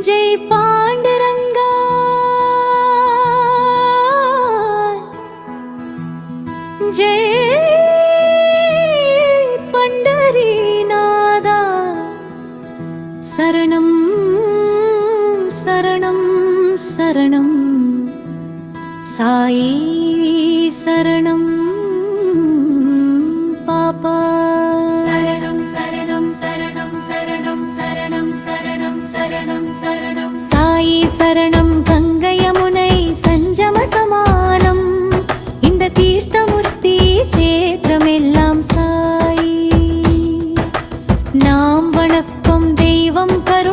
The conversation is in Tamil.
தஞ்சை பாண்டுரங்கா. ஜெய பண்டரிநாதா. சரணம் சரணம் சரணம். சாயி சரணம். சாயி சரணம் கங்கை யமுனை சஞ்சம சமானம். இந்த தீர்த்தமூர்த்தி சேத்திரமெல்லாம் சாயி. நாம் வணக்கம் தெய்வம் கரு